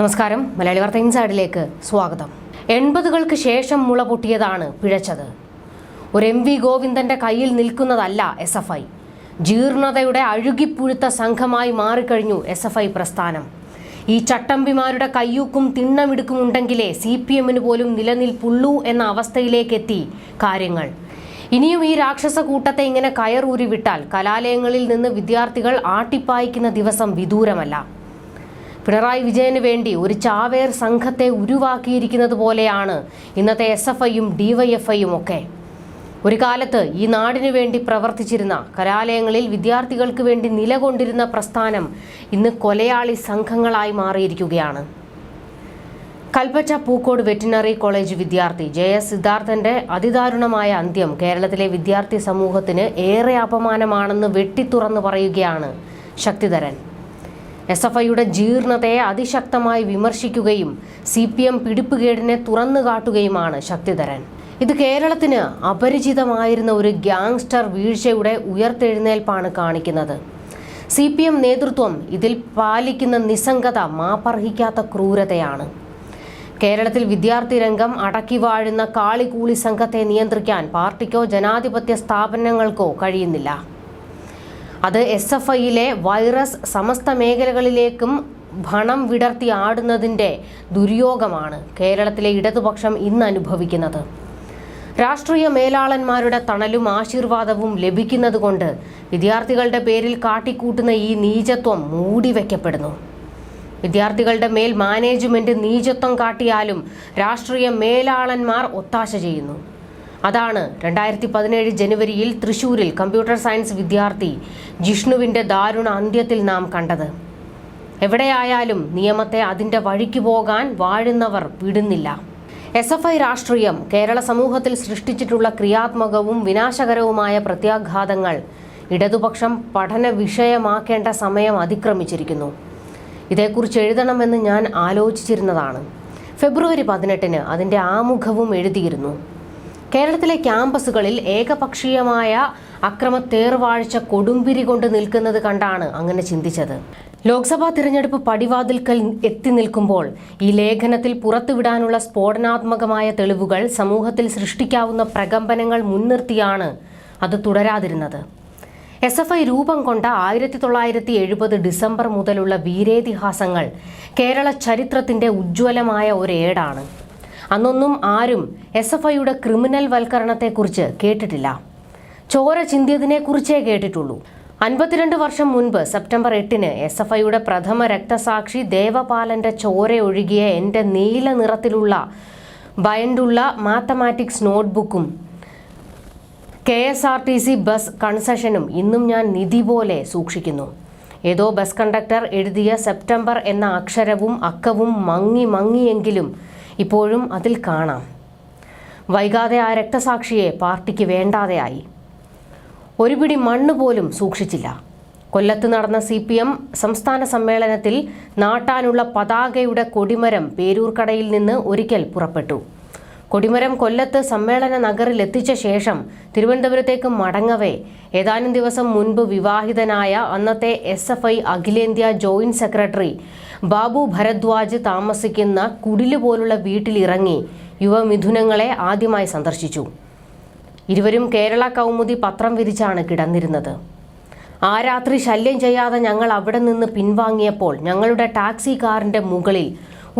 നമസ്കാരം. മലയാളി വാർത്ത ഇൻസൈഡിലേക്ക് സ്വാഗതം. എൺപതുകൾക്ക് ശേഷം മുള പൊട്ടിയതാണ് പിഴച്ചത്. ഒരു എം വി ഗോവിന്ദന്റെ കയ്യിൽ നിൽക്കുന്നതല്ല എസ് എഫ് ഐ. ജീർണതയുടെ അഴുകിപ്പുഴുത്ത സംഘമായി മാറിക്കഴിഞ്ഞു എസ് എഫ് ഐ പ്രസ്ഥാനം. ഈ ചട്ടമ്പിമാരുടെ കയ്യൂക്കും തിണ്ണമിടുക്കും ഉണ്ടെങ്കിലേ സി പി എമ്മിന് പോലും നിലനിൽപ്പുള്ളൂ എന്ന അവസ്ഥയിലേക്കെത്തി കാര്യങ്ങൾ. ഇനിയും ഈ രാക്ഷസ കൂട്ടത്തെ ഇങ്ങനെ കയറൂരി വിട്ടാൽ കലാലയങ്ങളിൽ നിന്ന് വിദ്യാർത്ഥികൾ ആട്ടിപ്പായിക്കുന്ന ദിവസം വിദൂരമല്ല. പിണറായി വിജയന് വേണ്ടി ഒരു ചാവേർ സംഘത്തെ ഉരുവാക്കിയിരിക്കുന്നത് പോലെയാണ് ഇന്നത്തെ എസ് എഫ് ഐയും ഡിവൈഎഫ്ഐയും ഒക്കെ. ഒരു കാലത്ത് ഈ നാടിനു വേണ്ടി പ്രവർത്തിച്ചിരുന്ന കലാലയങ്ങളിൽ വിദ്യാർത്ഥികൾക്ക് വേണ്ടി നിലകൊണ്ടിരുന്ന പ്രസ്ഥാനം ഇന്ന് കൊലയാളി സംഘങ്ങളായി മാറിയിരിക്കുകയാണ്. കൽപ്പറ്റ പൂക്കോട് വെറ്റിനറി കോളേജ് വിദ്യാർത്ഥി ജെ എസ് സിദ്ധാർത്ഥന്റെ അതിദാരുണമായ അന്ത്യം കേരളത്തിലെ വിദ്യാർത്ഥി സമൂഹത്തിന് ഏറെ അപമാനമാണെന്ന് വെട്ടിത്തുറന്ന് പറയുകയാണ് ശക്തിധരൻ. എസ് എഫ് ഐയുടെ ജീർണതയെ അതിശക്തമായി വിമർശിക്കുകയും സി പി എം പിടിപ്പുകേടിനെ തുറന്നു കാട്ടുകയുമാണ് ശക്തിധരൻ. ഇത് കേരളത്തിന് അപരിചിതമായിരുന്ന ഒരു ഗ്യാങ്സ്റ്റർ വീഴ്ചയുടെ ഉയർത്തെഴുന്നേൽപ്പാണ് കാണിക്കുന്നത്. സി പി എം നേതൃത്വം ഇതിൽ പാലിക്കുന്ന നിസ്സംഗത മാപ്പർഹിക്കാത്ത ക്രൂരതയാണ്. കേരളത്തിൽ വിദ്യാർത്ഥി രംഗം അടക്കി വാഴുന്ന കാളികൂളി സംഘത്തെ നിയന്ത്രിക്കാൻ പാർട്ടിക്കോ ജനാധിപത്യ സ്ഥാപനങ്ങൾക്കോ കഴിയുന്നില്ല. അത് എസ് എഫ് ഐയിലെ വൈറസ് സമസ്ത മേഖലകളിലേക്കും ഭണം വിടർത്തി ആടുന്നതിന്റെ ദുര്യോഗമാണ് കേരളത്തിലെ ഇടതുപക്ഷം ഇന്ന് അനുഭവിക്കുന്നത്. രാഷ്ട്രീയ മേലാളന്മാരുടെ തണലും ആശീർവാദവും ലഭിക്കുന്നതുകൊണ്ട് വിദ്യാർത്ഥികളുടെ പേരിൽ കാട്ടിക്കൂട്ടുന്ന ഈ നീചത്വം മൂടിവെക്കപ്പെടുന്നു. വിദ്യാർത്ഥികളുടെ മേൽ മാനേജ്മെന്റ് നീചത്വം കാട്ടിയാലും രാഷ്ട്രീയ മേലാളന്മാർ ഒത്താശ ചെയ്യുന്നു. അതാണ് രണ്ടായിരത്തി പതിനേഴ് ജനുവരിയിൽ തൃശൂരിൽ കമ്പ്യൂട്ടർ സയൻസ് വിദ്യാർത്ഥി ജിഷ്ണുവിന്റെ ദാരുണ അന്ത്യത്തിൽ നാം കണ്ടത്. എവിടെയായാലും നിയമത്തെ അതിന്റെ വഴിക്ക് പോകാൻ വാഴുന്നവർ വിടുന്നില്ല. എസ് എഫ് ഐ രാഷ്ട്രീയം കേരള സമൂഹത്തിൽ സൃഷ്ടിച്ചിട്ടുള്ള ക്രിയാത്മകവും വിനാശകരവുമായ പ്രത്യാഘാതങ്ങൾ ഇടതുപക്ഷം പഠന വിഷയമാക്കേണ്ട സമയം അതിക്രമിച്ചിരിക്കുന്നു. ഇതേക്കുറിച്ച് എഴുതണമെന്ന് ഞാൻ ആലോചിച്ചിരുന്നതാണ്. ഫെബ്രുവരി പതിനെട്ടിന് അതിന്റെ ആമുഖവും എഴുതിയിരുന്നു. കേരളത്തിലെ ക്യാമ്പസുകളിൽ ഏകപക്ഷീയമായ അക്രമ തേർവാഴ്ച കൊടുമ്പിരി കൊണ്ട് നിൽക്കുന്നത് കണ്ടാണ് അങ്ങനെ ചിന്തിച്ചത്. ലോക്സഭാ തിരഞ്ഞെടുപ്പ് പടിവാതിൽക്കൽ എത്തി നിൽക്കുമ്പോൾ ഈ ലേഖനത്തിൽ പുറത്തുവിടാനുള്ള സ്ഫോടനാത്മകമായ തെളിവുകൾ സമൂഹത്തിൽ സൃഷ്ടിക്കാവുന്ന പ്രകമ്പനങ്ങൾ മുൻനിർത്തിയാണ് അത് തുടരാതിരുന്നത്. എസ് എഫ് ഐ രൂപം കൊണ്ട ആയിരത്തി തൊള്ളായിരത്തി എഴുപത് ഡിസംബർ മുതലുള്ള വീരേതിഹാസങ്ങൾ കേരള ചരിത്രത്തിന്റെ ഉജ്ജ്വലമായ ഒരേടാണ്. അന്നൊന്നും ആരും എസ് എഫ് ഐയുടെ ക്രിമിനൽ വൽക്കരണത്തെക്കുറിച്ച് കേട്ടിട്ടില്ല. ചോര ചിന്തിയതിനെക്കുറിച്ചേ കേട്ടിട്ടുള്ളൂ. അൻപത്തിരണ്ട് വർഷം മുൻപ് സെപ്റ്റംബർ എട്ടിന് എസ് എഫ് ഐയുടെ പ്രഥമ രക്തസാക്ഷി ദേവപാലന്റെ ഒഴുകിയ എന്റെ നീല നിറത്തിലുള്ള ബയൻഡുള്ള mathematics നോട്ട്ബുക്കും K S R T C bus കൺസെഷനും ഇന്നും ഞാൻ നിധി പോലെ സൂക്ഷിക്കുന്നു. ഏതോ ബസ് കണ്ടക്ടർ എഴുതിയ സെപ്റ്റംബർ എന്ന അക്ഷരവും അക്കവും മങ്ങി മങ്ങിയെങ്കിലും ഇപ്പോഴും അതിൽ കാണാം. വൈകാതെ ആ രക്തസാക്ഷിയെ പാർട്ടിക്ക് വേണ്ടാതെയായി. ഒരു പിടി മണ്ണ് പോലും സൂക്ഷിച്ചില്ല. കൊല്ലത്ത് നടന്ന സി പി എം സംസ്ഥാന സമ്മേളനത്തിൽ നാട്ടാനുള്ള പതാകയുടെ കൊടിമരം പേരൂർക്കടയിൽ നിന്ന് ഒരിക്കൽ പുറപ്പെട്ടു. കൊടിമരം കൊല്ലത്ത് സമ്മേളന നഗറിൽ എത്തിച്ച ശേഷം തിരുവനന്തപുരത്തേക്ക് മടങ്ങവേ. ഏതാനും ദിവസം മുൻപ് വിവാഹിതനായ അന്നത്തെ എസ് എഫ് ഐ അഖിലേന്ത്യാ ജോയിന്റ് സെക്രട്ടറി ബാബു ഭരദ്വാജ് താമസിക്കുന്ന കുടിൽ പോലുള്ള വീട്ടിലിറങ്ങി യുവമിഥുനങ്ങളെ ആദ്യമായി സന്ദർശിച്ചു. ഇരുവരും കേരള കൗമുദി പത്രം വിരിച്ചാണ് കിടന്നിരുന്നത്. ആ രാത്രി ശല്യം ചെയ്യാതെ ഞങ്ങൾ അവിടെ നിന്ന് പിൻവാങ്ങിയപ്പോൾ ഞങ്ങളുടെ ടാക്സി കാറിന്റെ മുകളിൽ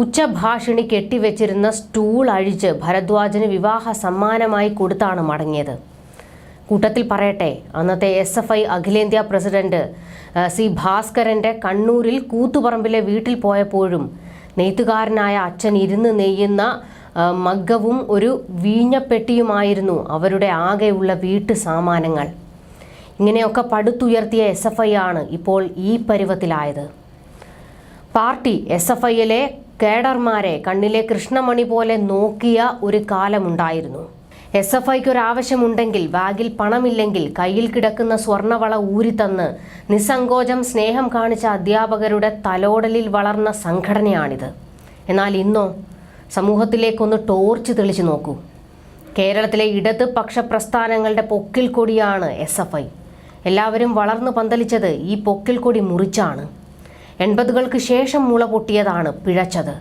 ഉച്ചഭാഷിണി കെട്ടിവെച്ചിരുന്ന സ്റ്റൂൾ അഴിച്ച് ഭരദ്വാജന് വിവാഹ സമ്മാനമായി കൊടുത്താണ് മടങ്ങിയത്. കൂട്ടത്തിൽ പറയട്ടെ അന്നത്തെ എസ് എഫ് ഐ അഖിലേന്ത്യാ പ്രസിഡന്റ് സി ഭാസ്കരന്റെ കണ്ണൂരിൽ കൂത്തുപറമ്പിലെ വീട്ടിൽ പോയപ്പോഴും നെയ്ത്തുകാരനായ അച്ഛൻ ഇരുന്ന് നെയ്യുന്ന മഗ്ഗവും ഒരു വീഞ്ഞപ്പെട്ടിയുമായിരുന്നു അവരുടെ ആകെയുള്ള വീട്ടു സാമാനങ്ങൾ. ഇങ്ങനെയൊക്കെ പടുത്തുയർത്തിയ എസ് എഫ് ഐ ആണ് ഇപ്പോൾ ഈ പരുവത്തിലായത്. പാർട്ടി എസ് എഫ് ഐയിലെ കേഡർമാരെ കണ്ണിലെ കൃഷ്ണമണി പോലെ നോക്കിയ ഒരു കാലമുണ്ടായിരുന്നു. എസ് എഫ് ഐക്ക് ഒരു ആവശ്യമുണ്ടെങ്കിൽ ബാഗിൽ പണമില്ലെങ്കിൽ കയ്യിൽ കിടക്കുന്ന സ്വർണവള ഊരിത്തന്ന് നിസ്സങ്കോചം സ്നേഹം കാണിച്ച അധ്യാപകരുടെ തലോടലിൽ വളർന്ന സംഘടനയാണിത്. എന്നാൽ ഇന്നോ സമൂഹത്തിലേക്കൊന്ന് ടോർച്ച് തെളിച്ചു നോക്കൂ. കേരളത്തിലെ ഇടത് പക്ഷ പ്രസ്ഥാനങ്ങളുടെ പൊക്കിൽ കൊടിയാണ് എസ് എഫ് ഐ. എല്ലാവരും വളർന്നു പന്തലിച്ചത് ഈ പൊക്കിൽ കൊടി മുറിച്ചാണ്. എൺപതുകൾക്ക് ശേഷം മുള പൊട്ടിയതാണ് പിഴച്ചത്.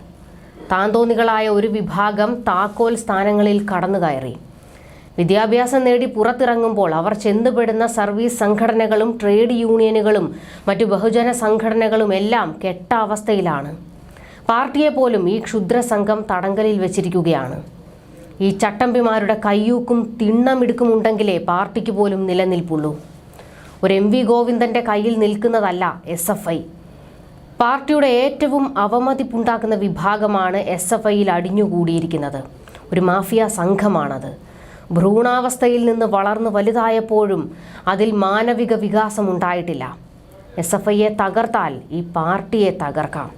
താന്തോന്നികളായ ഒരു വിഭാഗം താക്കോൽ സ്ഥാനങ്ങളിൽ കടന്നുകയറി. വിദ്യാഭ്യാസം നേടി പുറത്തിറങ്ങുമ്പോൾ അവർ ചെന്നുപെടുന്ന സർവീസ് സംഘടനകളും ട്രേഡ് യൂണിയനുകളും മറ്റു ബഹുജന സംഘടനകളും എല്ലാം കെട്ട അവസ്ഥയിലാണ്. പാർട്ടിയെ പോലും ഈ ക്ഷുദ്ര സംഘം തടങ്കലിൽ വെച്ചിരിക്കുകയാണ്. ഈ ചട്ടമ്പിമാരുടെ കയ്യൂക്കും തിണ്ണമിടുക്കും ഉണ്ടെങ്കിലേ പാർട്ടിക്ക് പോലും നിലനിൽപ്പുള്ളൂ. ഒരു എം വി ഗോവിന്ദന്റെ കയ്യിൽ നിൽക്കുന്നതല്ല എസ് എഫ് ഐ. പാർട്ടിയുടെ ഏറ്റവും അവമതിപ്പുണ്ടാക്കുന്ന വിഭാഗമാണ് എസ് എഫ് ഐയിൽ അടിഞ്ഞുകൂടിയിരിക്കുന്നത്. ഒരു മാഫിയ സംഘമാണത്. ഭ്രൂണാവസ്ഥയിൽ നിന്ന് വളർന്നു വലുതായപ്പോഴും അതിൽ മാനവിക വികാസം ഉണ്ടായിട്ടില്ല എസ് എഫ് ഐയെ തകർത്താൽ ഈ പാർട്ടിയെ തകർക്കാം.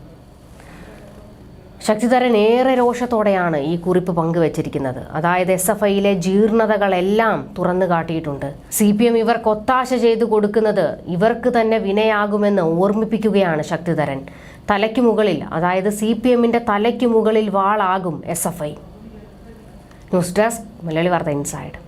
ശക്തിധരൻ ഏറെ രോഷത്തോടെയാണ് ഈ കുറിപ്പ് പങ്കുവച്ചിരിക്കുന്നത്. അതായത് എസ് എഫ് ഐയിലെ ജീർണതകളെല്ലാം തുറന്നു കാട്ടിയിട്ടുണ്ട്. സി പി എം ഇവർക്ക് ഒത്താശ ചെയ്തു കൊടുക്കുന്നത് ഇവർക്ക് തന്നെ വിനയാകുമെന്ന് ഓർമ്മിപ്പിക്കുകയാണ് ശക്തിധരൻ. തലയ്ക്ക് മുകളിൽ അതായത് സി പി എമ്മിന്റെ തലയ്ക്ക് മുകളിൽ വാളാകും S F I news desk Malayali വാർത്ത ഇൻസൈഡ്.